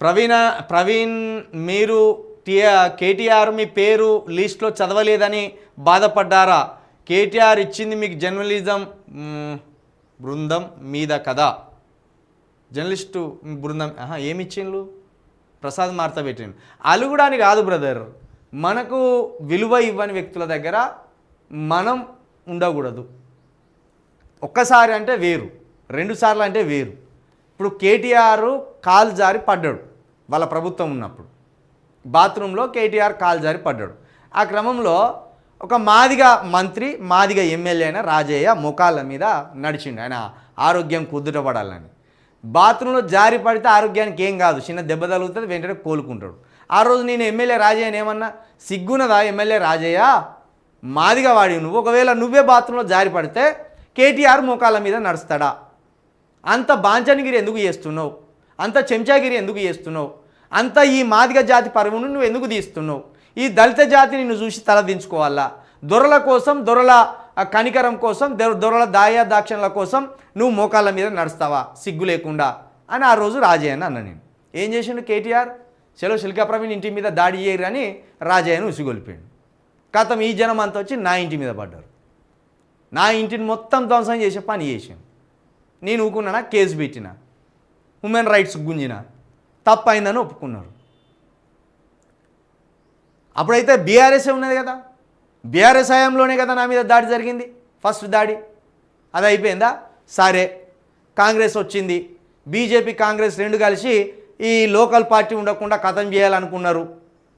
ప్రవీణ ప్రవీణ్ మీరు టిఆ కేటీఆర్ మీ పేరు లిస్ట్లో చదవలేదని బాధపడ్డారా? కేటీఆర్ ఇచ్చింది మీకు జర్నలిజం బృందం మీద కదా? జర్నలిస్టు బృందం ఏమి ఇచ్చిండ్రు ప్రసాద్ మార్త పెట్టిండు. అలుగుడాని కాదు బ్రదర్. మనకు విలువ ఇవ్వని వ్యక్తుల దగ్గర మనం ఉండకూడదు. ఒక్కసారి అంటే వేరు. రెండుసార్లు అంటే వేరు. ఇప్పుడు కేటీఆర్ కాలు జారి పడ్డాడు వాళ్ళ ప్రభుత్వం ఉన్నప్పుడు. బాత్రూంలో కేటీఆర్ కాలు జారి పడ్డాడు. ఆ క్రమంలో ఒక మాదిగ మంత్రి మాదిగ ఎమ్మెల్యే అయిన రాజయ్య ముఖాల మీద నడిచిండు. ఆయన ఆరోగ్యం కుదుటపడాలని బాత్రూంలో జారి పడితే ఆరోగ్యానికి ఏం కాదు చిన్న దెబ్బ తగులుతుంది వెంటనే కోలుకుంటాడు. ఆ రోజు నేను ఎమ్మెల్యే రాజయ్యని ఏమన్నా సిగ్గునదా ఎమ్మెల్యే రాజయ్య మాదిగా వాడి నువ్వు. ఒకవేళ నువ్వే బాత్రూంలో జారి పడితే కేటీఆర్ మోకాళ్ళ మీద నడుస్తాడా? అంత బాంచనిగిరి ఎందుకు చేస్తున్నావు? అంత చెంచాగిరి ఎందుకు చేస్తున్నావు? అంత ఈ మాదిగ జాతి పరువును నువ్వు ఎందుకు తీస్తున్నావు? ఈ దళిత జాతి నిన్ను చూసి తలదించుకోవాలా దొరల కోసం దొరల కనికరం కోసం దొరల దాయా దాక్షణల కోసం నువ్వు మోకాళ్ళ మీద నడుస్తావా? సిగ్గు లేకుండా. అని ఆ రోజు రాజయ్యని అన్న నేను. ఏం చేసిండు కేటీఆర్? సెలవు శిల్కా ప్రవీణ్ ఇంటి మీద దాడి చేయరు అని రాజయ్యను ఉసిగొలిపాడు. కథం ఈ జనం అంతా వచ్చి నా ఇంటి మీద పడ్డారు. నా ఇంటిని మొత్తం ధ్వంసం చేసే పని చేసాను నేను ఊకున్నానా? కేసు పెట్టిన. ఉమెన్ రైట్స్ గుంజిన. తప్పైందని అయిందని ఒప్పుకున్నారు. అప్పుడైతే బీఆర్ఎస్ఏ ఉన్నది కదా? బీఆర్ఎస్ హయాంలోనే కదా నా మీద దాడి జరిగింది? ఫస్ట్ దాడి. అది అయిపోయిందా? సరే. కాంగ్రెస్ వచ్చింది. బీజేపీ కాంగ్రెస్ రెండు కలిసి ఈ లోకల్ పార్టీ ఉండకుండా కథం చేయాలనుకున్నారు.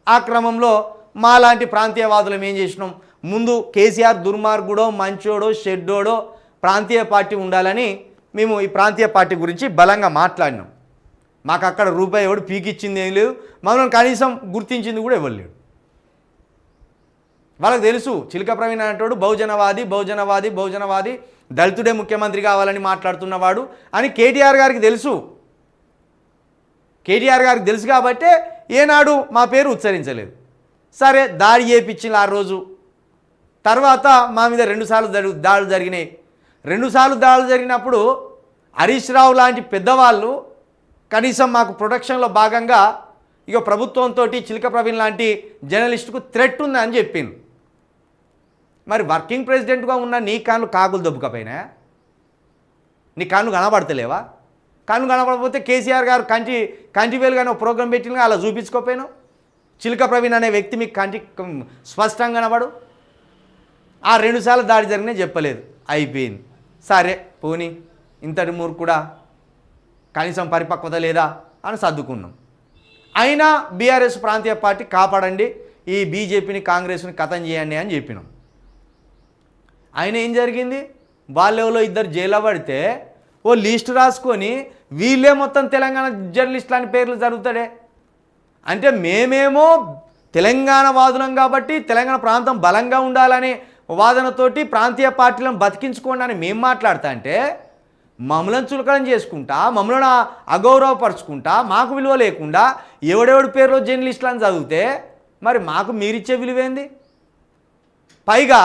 ఆ క్రమంలో మాలాంటి ప్రాంతీయవాదులం ఏం చేసినాం? ముందు కేసీఆర్ దుర్మార్గుడో మంచోడో షెడ్డోడో ప్రాంతీయ పార్టీ ఉండాలని మేము ఈ ప్రాంతీయ పార్టీ గురించి బలంగా మాట్లాడినాం. మాకు అక్కడ రూపాయి ఎవడు పీకిచ్చింది ఏం లేదు. మమ్మల్ని కనీసం గుర్తించింది కూడా ఇవ్వలేడు వాళ్ళకి తెలుసు చిలక ప్రవీణ్ అంటాడు బహుజనవాది బహుజనవాది బహుజనవాది దళితుడే ముఖ్యమంత్రి కావాలని మాట్లాడుతున్నవాడు అని కేటీఆర్ గారికి తెలుసు. కేటీఆర్ గారికి తెలుసు కాబట్టే ఏనాడు మా పేరు ఉచ్చరించలేదు. సరే దాడి చేపించింది ఆ రోజు. తర్వాత మా మీద రెండుసార్లు దాడులు జరిగినాయి. రెండుసార్లు దాడులు జరిగినప్పుడు హరీష్ రావు లాంటి పెద్దవాళ్ళు కనీసం మాకు ప్రొడక్షన్లో భాగంగా ఇక ప్రభుత్వంతో చిలక ప్రవీణ్ లాంటి జర్నలిస్టుకు థ్రెట్ ఉందని చెప్పింది మరి వర్కింగ్ ప్రెసిడెంట్గా ఉన్న నీ కాళ్ళు కాకులు దొబ్బకపోయినా నీ కాను కనబడతలేవా? కాను కనబడకపోతే కేసీఆర్ గారు కంటి కంటివేలు కానీ ఒక ప్రోగ్రామ్ పెట్టిన అలా చూపించుకోపోయాను చిలక ప్రవీణ్ అనే వ్యక్తి మీకు కంటి స్పష్టంగా కనబడు? ఆ రెండుసార్లు దాడి జరిగినా చెప్పలేదు. అయిపోయింది. సరే పోనీ. ఇంతటి మూర్ఖుడా? కనీసం పరిపక్వత లేదా అని సర్దుకున్నాం. అయినా బీఆర్ఎస్ ప్రాంతీయ పార్టీ కాపాడండి ఈ బీజేపీని కాంగ్రెస్ని కథం చేయండి అని చెప్పినాం. ఆయన ఏం జరిగింది? వాళ్ళెవలో ఇద్దరు జైల్లో పడితే ఓ లిస్ట్ రాసుకొని వీళ్ళే మొత్తం తెలంగాణ జర్నలిస్టులు అని పేర్లు జరుగుతాడే. అంటే మేమేమో తెలంగాణ వాదులం కాబట్టి తెలంగాణ ప్రాంతం బలంగా ఉండాలనే వాదనతోటి ప్రాంతీయ పార్టీలను బతికించుకోండి అని మేము మాట్లాడతా అంటే మమ్మలను చులకనం చేసుకుంటా మమ్మల్ని అగౌరవపరుచుకుంటా మాకు విలువ లేకుండా ఎవడెవడి పేరులో జర్నలిస్టులను చదివితే మరి మాకు మీరిచ్చే విలువేంది పైగా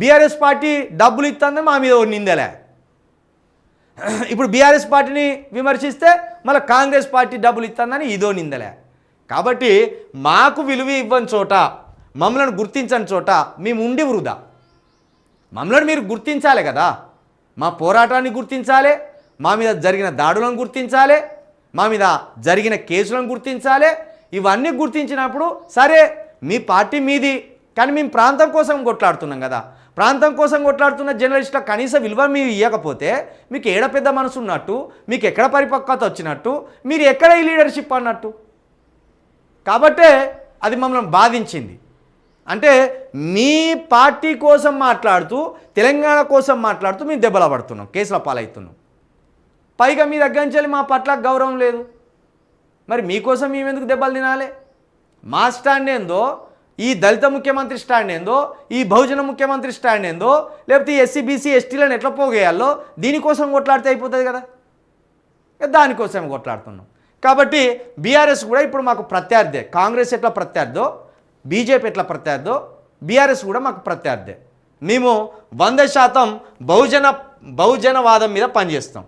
బీఆర్ఎస్ పార్టీ డబ్బులు ఇస్తుందని మా మీద ఓ నిందలే. ఇప్పుడు బీఆర్ఎస్ పార్టీని విమర్శిస్తే మళ్ళీ కాంగ్రెస్ పార్టీ డబ్బులు ఇస్తుందని ఇదో నిందలే. కాబట్టి మాకు విలువ ఇవ్వని చోట మమ్మల్ని గుర్తించని చోట మేము ఉండి వృధా. మమ్మల్ని మీరు గుర్తించాలి కదా. మా పోరాటాన్ని గుర్తించాలి మా మీద జరిగిన దాడులను గుర్తించాలి మా మీద జరిగిన కేసులను గుర్తించాలి. ఇవన్నీ గుర్తించినప్పుడు సరే మీ పార్టీ మీది. కానీ మేము ప్రాంతం కోసం కొట్లాడుతున్నాం కదా. ప్రాంతం కోసం కొట్లాడుతున్న జర్నలిస్టుల కనీస విలువ మీరు ఇవ్వకపోతే మీకు ఏడ పెద్ద మనసు ఉన్నట్టు మీకు ఎక్కడ పరిపక్వత వచ్చినట్టు మీరు ఎక్కడ ఈ లీడర్షిప్ అన్నట్టు? కాబట్టే అది మమ్మల్ని బాధించింది. అంటే మీ పార్టీ కోసం మాట్లాడుతూ తెలంగాణ కోసం మాట్లాడుతూ మేము దెబ్బల పడుతున్నాం కేసుల పాలవుతున్నాం పైగా మీ దగ్గర నుంచి మా పట్ల గౌరవం లేదు. మరి మీకోసం మేము ఎందుకు దెబ్బలు తినాలి? మా స్టాండ్ ఏందో ఈ దళిత ముఖ్యమంత్రి స్టాండ్ ఏందో ఈ బహుజన ముఖ్యమంత్రి స్టాండ్ ఏందో లేకపోతే ఎస్సీ బీసీ ఎస్టీలను ఎట్లా పోగేయాలో దీనికోసం కొట్లాడితే అయిపోతుంది కదా. దానికోసం కొట్లాడుతున్నాం. కాబట్టి బీఆర్ఎస్ కూడా ఇప్పుడు మాకు ప్రత్యర్థే. కాంగ్రెస్ ఎట్లా ప్రత్యర్థో బీజేపీ ఎట్లా ప్రత్యర్థో బీఆర్ఎస్ కూడా మాకు ప్రత్యర్థే. మేము వంద శాతం బహుజన బహుజనవాదం మీద పనిచేస్తాం.